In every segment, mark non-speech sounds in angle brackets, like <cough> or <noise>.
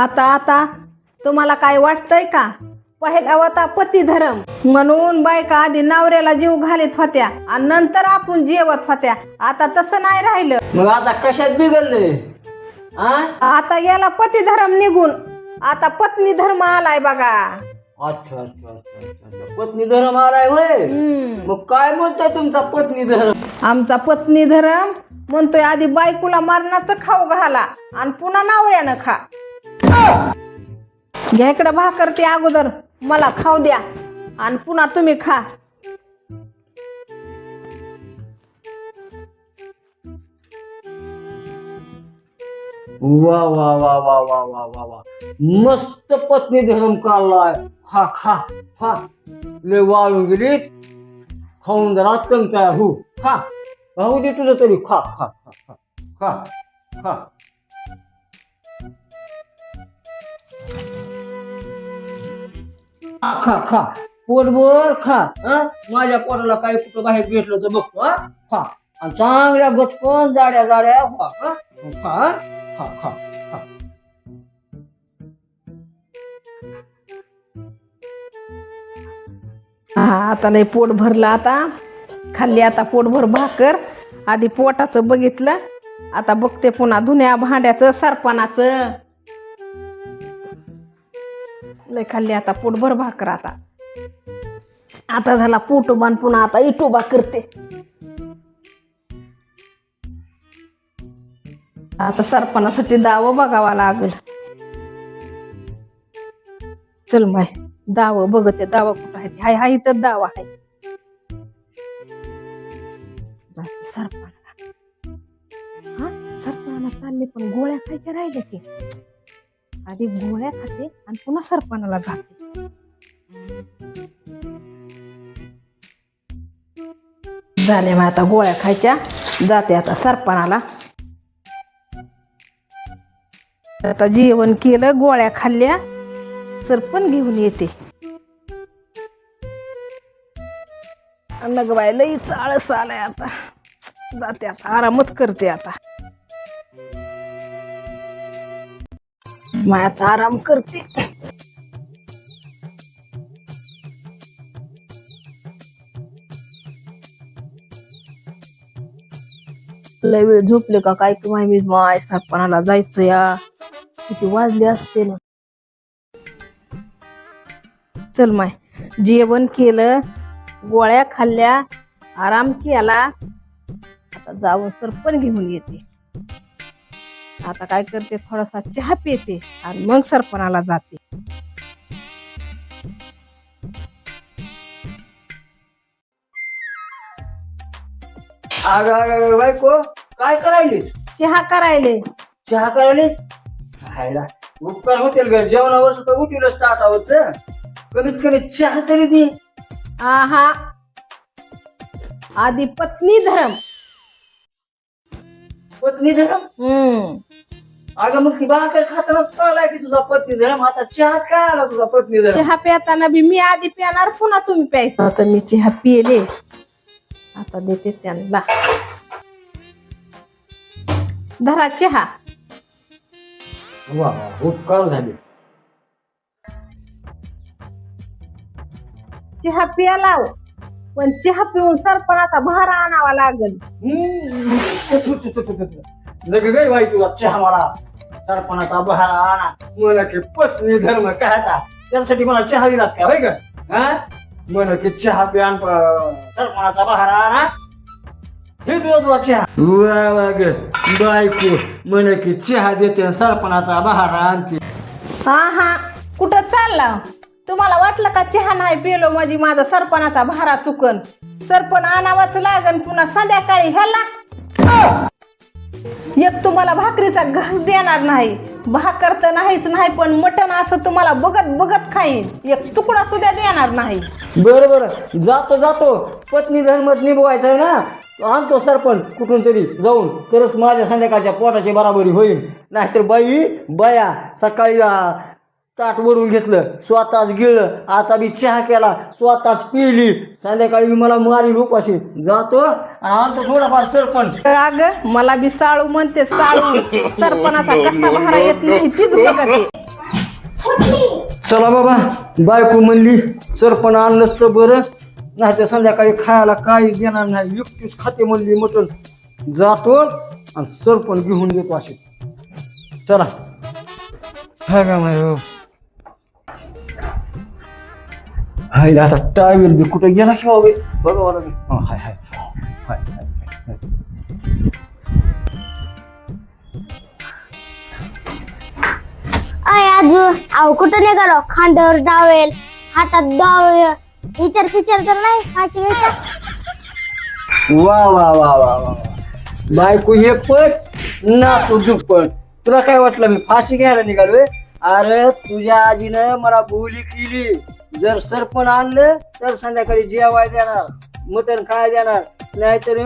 आता आता तुम्हाला काय वाटतंय का? पहिला होता पती धर्म म्हणून बायका आधी नवऱ्याला जीव घालीत होत्या आणि नंतर आपण जेवत होत्या. आता तसं नाही राहिलं. मग आता कशात बिघडले? आता गेला पती धर्म निघून आता पत्नी धर्म आलाय बघा. अच्छा अच्छा अच्छा अच्छा अच्छा. पत्नी धर्म आलाय होय. मग काय म्हणताय तुमचा पत्नी धर्म? आमचा पत्नी धर्म म्हणतोय आधी बायकोला मरणाचं खाऊ घाला आणि पुन्हा नवऱ्यानं खा. घ्या इकडं भाकर ते अगोदर. मला खाऊ द्या. आणि पुन्हा तुम्ही खा. वा वा वा वा वा वा वा वा. मस्त पत्नी धर्म काढलाय. खा खा खा. लय वाळून गेलीच खाऊन जरा तंगता हो खा. राहू दे तुझं तरी. खा खा खा खा खा खा. खा खा खा. पोटभर खा हा? माझ्या पोराला काही कुठं बाहेर भेटलं तर बघतो हा? खा. आणि चांगल्या बचकन जाड्या जाड्या खा खा खा खा खा. हा आता नाही पोट भरलं आता. खाल्ली आता पोटभर भाकर. आधी पोटाचं बघितलं. आता बघते पुन्हा धुण्या भांड्याचं सरपणाचं. लय खाल्ली आता पोटभर भाकर आता. आता झाला पोटोबान पुन्हा आता इटोबा करते. आता सरपणासाठी दाव बघावा लागल. चल माय दाव बघते दावा कुठं आहे हाय हाय तर दावा आहे. जाते सरपणाला. हा सरपणाला चालले पण गोळ्या खायच्या राहिल्या की? आधी गोळ्या खाते आणि पुन्हा सरपणाला जाते. झाले मग आता गोळ्या खायच्या. जाते आता सरपणाला. आता जेवण केलं गोळ्या खाल्ल्या. सरपण घेऊन येते. नगवायला चाळस आळस आलाय आता. जाते आता आरामच करते आता. मायाचा आराम करते. लय वेळ झोपले का काय की माहिती मी माय सरपणाला जायचं या. किती वाजले असते ना. चल माय जेवण केलं गोळ्या खाल्ल्या आराम केला. आता जाऊन सरपण घेऊन येते. आता काय करते? थोडासा चहा पिते आणि मग सरपणाला जाते. अगं अगं अगं बायको काय करायलीस? चहा करायले. चहा करायलीस? खायला उपकार होतील ग. जेवणावर तर उठीलच ताटावरच कमीत कमी चहा तरी दे. आहा. आधी पत्नी धर्म. पत्नी धर्म हम्म. अगं मग ती भाकर खातानाच कळलाय की तुझा पत्नी धर्म आता चहा काय आला तुझा पत्नी धर्म चहा प्याताना बी मी आधी पिणार पुन्हा तुम्ही प्यायचं. आता मी चहा पिले आता देते त्यांना. धरा चहा. वा वा, उपकार झाले. चहा प्याला. पण चहा पिऊन सरपणाचा भारा आणावा लागल. लगे गई भाई तुला चहा मला सरपणाचा बहारा आणा मला की पत्नी धर्म कायचा त्यासाठी मला चहा दिलास का होय का हा मला की चहा प्यान सरपणाचा बहारा आणा हे तुला तुला चहा वा वा ग बायको म्हण की चहा देते आणि सरपणाचा बहारा आणते हा हा कुठं चालला? तुम्हाला वाटलं का चहा नाही पिलो माझी माझा सरपणाचा भारा चुकन? सरपण आणावाच लागन पुन्हा संध्याकाळी ह्याला? एक तुम्हाला भाकरीचा घास देणार नाही. भाकर तर नाहीच नाही पण मटण असं तुम्हाला बघत बघत खाईन. एक तुकडा सुद्धा देणार नाही. बरं बरं. जातो जातो. पत्नी धर्मच निभवायचा आहे ना? आणतो सरपंच कुठून तरी जाऊन. तरच माझ्या संध्याकाळच्या पोटाची बराबरी होईल. नाहीतर बाई बया सकाळी आ, ताट वरून घेतलं स्वतःच गिळलं आता मी चहा केला स्वतःच पिली. संध्याकाळी मी मला मारील उपाशी जातो आणि आणतो थोडाफार सरपंच अग मला बी साळू म्हणते साळू. सरपणाचा कसा भारा येत नाही तीच बघते. चला बाबा बायको म्हणली सरपण आणलंच तर बरं. नाही तर संध्याकाळी खायला काही देणार नाही. एकटीच खाते म्हणली मटण. जातो आणि सरपण घेऊन येतो असे चला. हा का माय हो हाय आता टावेल बी कुठं गेला की बाबा बघा बरं मी. हा, हाय हाय. हाय हाय अय आजू अहो कुठं निघालो? खांद्यावर डावेल हातात डावेल विचार फिचार तर नाही फाशी घ्यायचा वा वा वा वा वा वा. बायको हे पट ना तू दुप्पट. तुला काय वाटलं मी फाशी घ्यायला निघालोय? अरे तुझ्या आजीनं मला बोली केली. जर सरपण आणलं तर संध्याकाळी जेवाय देणार मटण खाय देणार. नाहीतर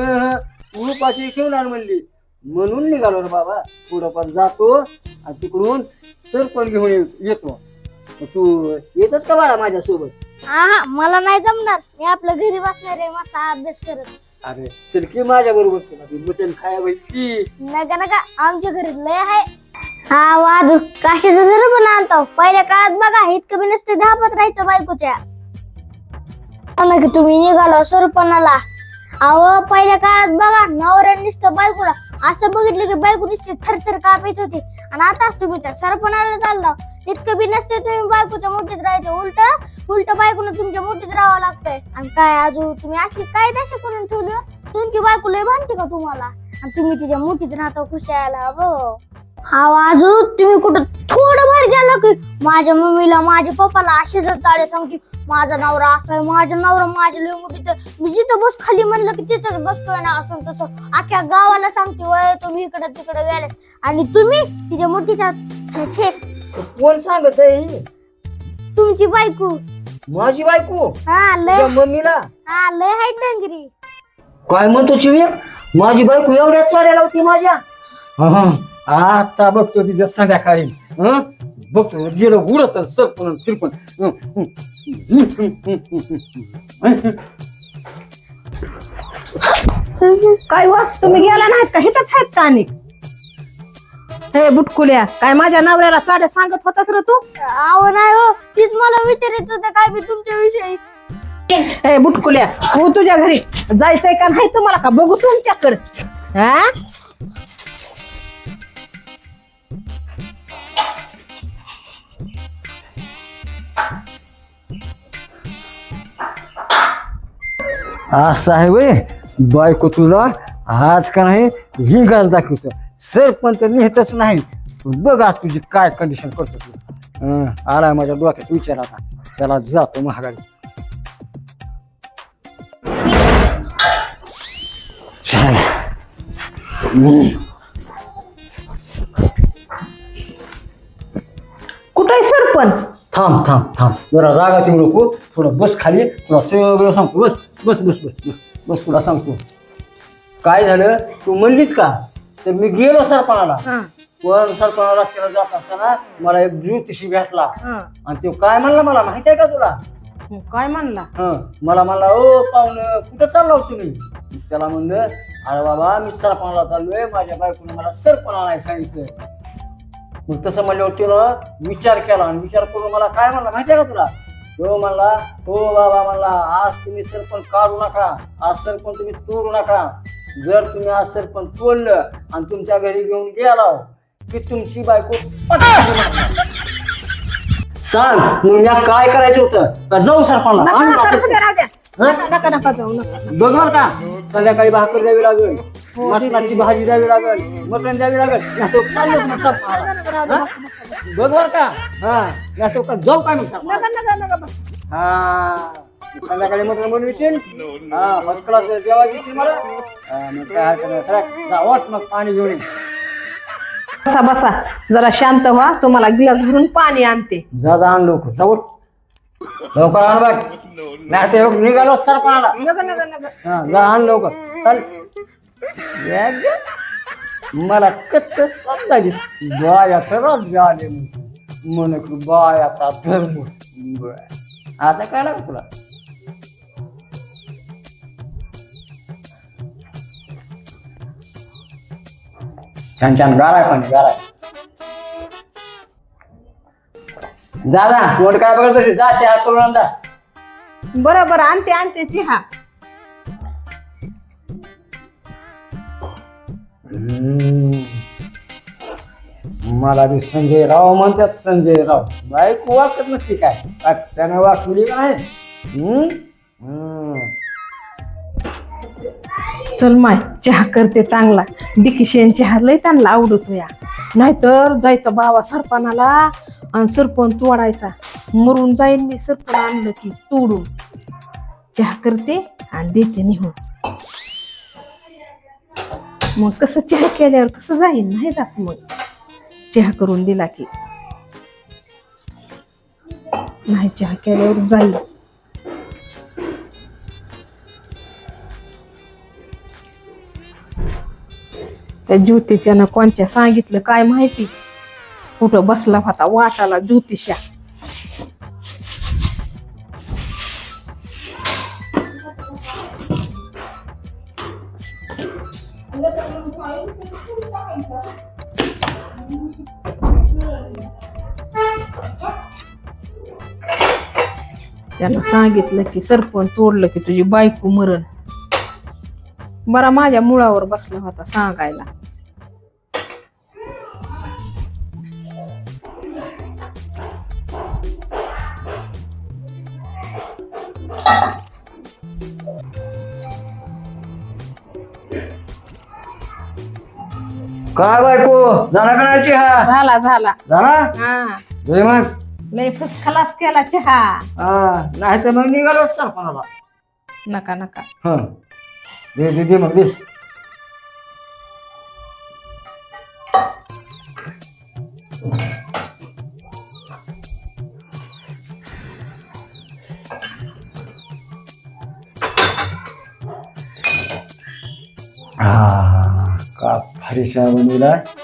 उपाशी ठेवणार म्हणली. म्हणून निघालो रे बाबा. पुढं पण जातो आणि तिकडून सरपण घेऊन ये- येतो. तू येतच का बाळा माझ्यासोबत? हा मला नाही जमणार. मी आपल्या घरी बसणार आहे मस्त अभ्यास करत. अरे चल की माझ्या बरोबर तुला मटण खाया की. नका नका. आमच्या घरी लय आहे. हा वादू. काशीचं जर पण आणतो पहिल्या काळात बघा इतकं बी नसते धापत राहायचं बायकोच्या. हो की तुम्ही निघालो सरपणाला. अहो पहिल्या काळात बघा नवऱ्या नुसतं बायकोला असं बघितलं की बायको नुसती थरथर कापत होती. आणि आता तुम्ही त्या सरपणाला चाललो इतकं बी नसते तुम्ही बायकोच्या मोठीत राहायचं. उलट उलट बायकोनं तुमच्या मोठीत राहावं लागतंय. आणि काय अजून तुम्ही असली काय दशा करून ठेवली हो? तुमची बायको लय भांडते का तुम्हाला? आणि तुम्ही तिच्या मोठीत राहता खुशाला बघ हा आजू तुम्ही कुठं थोडं बाहेर गेला की? माझ्या मम्मीला माझ्या पप्पाला असे जर चाळे सांगते माझा नवरा असा आहे माझा नवरा माझ्या लय मोठी तर मी जिथं बस खाली म्हणलं की तिथंच बसतोय ना असं तसं. अख्ख्या गावाला सांगते वय तुम्ही इकडे तिकडे गेले आणि तुम्ही तिच्या मोठीच्या छे छे. कोण सांगत आहे तुमची बायको. माझी बायको? हा लय. तुझ्या मम्मीला? हा लय हाय डंगरी. काय म्हणतो शिवे? माझी बायको एवढ्या चालायला होती माझ्या. हं, आता बघतो तिच्या संध्याकाळी. हं? बघतो गेलं उडत सरपण तिरपण. काय व तुम्ही गेला नाहीत का? हिथंच आहेत का आणि? हे बुटकुल्या काय माझ्या नवऱ्याला चाड्या सांगत होतास रे तू? आव नाही हो. तीच मला विचारायचं होतं काय बी तुमच्या विषयी? हे बुटकुल्या तू तुझ्या घरी जायचंय का नाही तुम्हाला का? बघू तुमच्याकडे. हा? असं आहे वय बायको तुला आज का नाही ही गाज दाखवतो. सरपंच लिहितच नाही. बघ आज तुझी काय कंडिशन करतो तू. आला माझ्या डोक्यात विचार आता. त्याला जातो महागाडी. कुठं आहे सरपंच? थांब थांब थांब. जरा रागात येऊ नको. थोडं बस खाली. तुला सगळं सांगतो. बस बस बस बस बस. बस तुला सांगतो. काय झालं? तू म्हणलीस का? तर मी गेलो सरपणाला. हं, पण सरपणा रस्त्याला जात असताना मला एक ज्योतिषी भेटला. हं. आणि तो काय म्हणला मला? माहिती आहे का तुला? काय म्हणला? हं. मला म्हणला ओ पाहुणं कुठं चालला हो तुम्ही? त्याला म्हणलं अरे बाबा मी सरपणाला चाललोय. माझ्या बायकोने मला सरपणा नाही सांगितलं. मग तसं म्हणल्यावर तिनं विचार केला आणि विचार करून मला काय म्हणला? माहिती आहे का तुला? तो म्हणला हो बाबा म्हणला आज तुम्ही सरपण काढू नका आज सरपण तुम्ही तोडू नका. जर तुम्ही आज सरपण तोडलं आणि तुमच्या घरी घेऊन गेला की तुमची बायको. सांग मग मी काय करायचं होतं? का जाऊ नका नका. हं? नका नका नका नका. बघ बरं का संध्याकाळी भाकर द्यावी लागेल. मटणाची भाजी द्यावी लागेल मटण द्यावी लागेल चाललोच. हं? बघ बरं का हा तर का जाऊ काय? नका नका बस. हा संध्याकाळी मटण बनविशील हा फर्स्ट क्लास जेव्हा देशील मला हा, मग काय हरकत नाही. चला, जा, वाट मग पाणी घेऊन ये. बसा बसा जरा शांत व्हा तुम्हाला गिलास भरून पाणी आणते जा जा आण लवकर जा उठ. लवकर आण बघ नाही निघालो सरपणाला नका नका नका हा जा आण लवकर चल या. <laughs> मला कच्च समजायची बायाचं राज झाले मन बायाचा धर्म. बर. आता काय लागत तुला? छान छान. गाराय पण गाराय. जा ना कोण काय बघत बसली? जा चहा करून आणता बरं बरं आणते आणते चहा. मला बी संजय राव म्हणतात संजय राव बायको वाकत नसते काय? त्यानं वाकली का नाही चल माय चहा करते चांगला. डिकिशेन चहा लय त्यांना आवडतो या. नाहीतर जायचं बाबा सरपणाला आणि सरपण तोडायचा. मरून जाईन मी सरपण आणलं की तोडून. चहा करते आणि देते निघून मग कसं चहा केल्यावर कसं जाईल नाही जात मग. चहा करून दिला की. नाही चहा केल्यावर जाईल त्या ज्योतिषानं कोणच्या सांगितलं काय माहिती? कुठं बसला होता वाटाला ज्योतिषा. त्यानं सांगितलं की सरपण तोडलं की तुझी बायको मरण. बरा माझ्या मुळावर बसला होता सांगायला. काय बायको? झाला का नाही चहा? झाला झाला. झाला? हा. जय मग. लय फस खलास केला चहा. नाही तर मग निघालो सरपणाला. नका नका. हा. दे दे दे मग दिस का भारी चहा बनवलाय